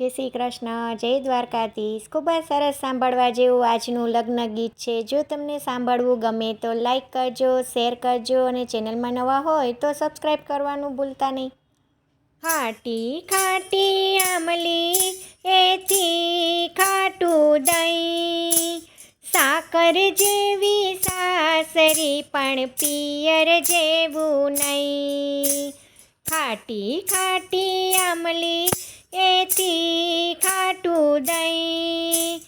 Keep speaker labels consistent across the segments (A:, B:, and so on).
A: જય શ્રી કૃષ્ણ, જય દ્વારકાધીશ. ખૂબ જ સરસ સાંભળવા જેવું આજનું લગ્ન ગીત છે. જો તમને સાંભળવું ગમે તો લાઈક કરજો શેર કરજો અને ચેનલમાં નવા હોય તો સબસ્ક્રાઈબ કરવાનું ભૂલતા નહીં. ખાટી ખાટી આમલી એથી ખાટું દહીં. સાકર જેવી સાસરી પણ પિયર જેવું નહીં. ખાટી ખાટી આમલી એથી ખાટું દહીં,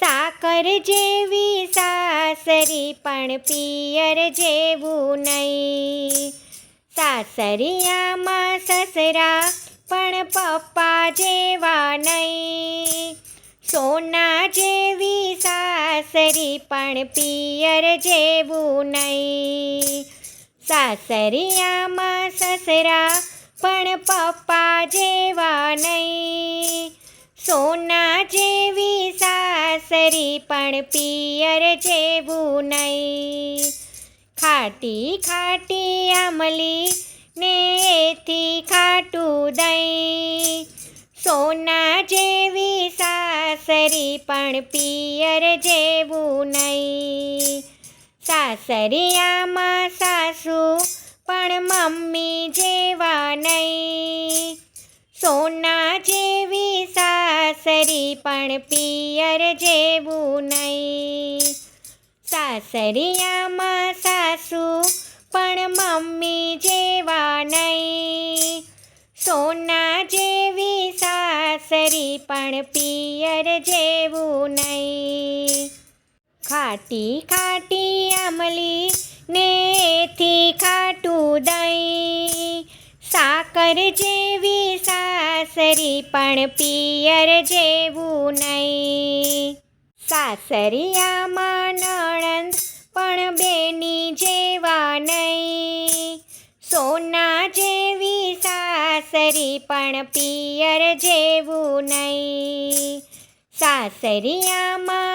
A: સાકર જેવી સાસરી પણ પિયર જેવું નહીં. સાસરિયામાં સસરા પણ પપ્પા જેવા નહીં. સોના જેવી સાસરી પણ પિયર જેવું નહીં. સાસરિયામાં સસરા પણ પપ્પા જેવા નહીં. પણ પિયર જેવું નહીં. ખાટી ખાટી આમલી ને એથી ખાટું દહીં. સોના જેવી સાસરી પણ પિયર જેવું નહીં. સાસરિયામાં સાસુ પણ મમ્મી જેવા નહીં. સોના પણ પિયર જેવું નહીં. સાસરિયામાં સાસુ પણ મમ્મી જેવા નહીં. સોના જેવી સાસરી પણ પિયર જેવું નહીં. ખાટી ખાટી આમલી ને એથી ખાટું દહીં. સાકર જેવી સાસરી પણ પિયર જેવું નહીં. સાસરિયામાં નણંદ પણ બેની જેવા નહીં. સોના જેવી સાસરી પણ પિયર જેવું નહીં. સાસરિયામાં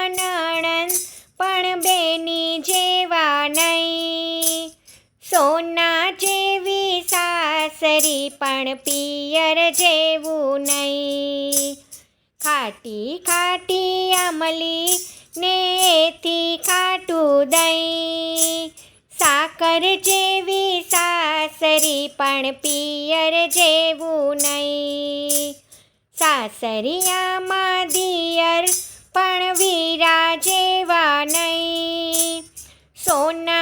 A: સાસરી પણ પિયર જેવું નહીં. ખાટી ખાટી આમલી ને એથી ખાટું દહીં. સાકર જેવી સાસરી પણ પિયર જેવું નહીં. સાસરિયામાં દિયર પણ વીરા જેવા નહીં. સોના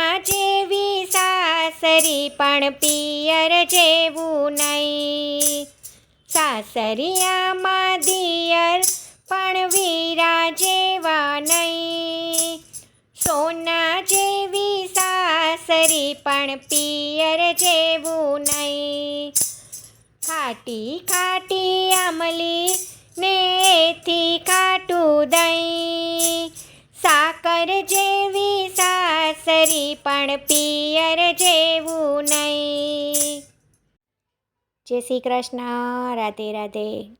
A: સાસરી પણ પિયર જેવું નહીં. સાસરિયામાં દિયર પણ વીરા જેવા નહીં. સોના જેવી સાસરી પણ પિયર જેવું નહીં. ખાટી ખાટી આમલી ને એથી ખાટું દહીં. સાસરી પણ પિયર જેવું નહીં. જય શ્રી કૃષ્ણ. રાધે રાધે.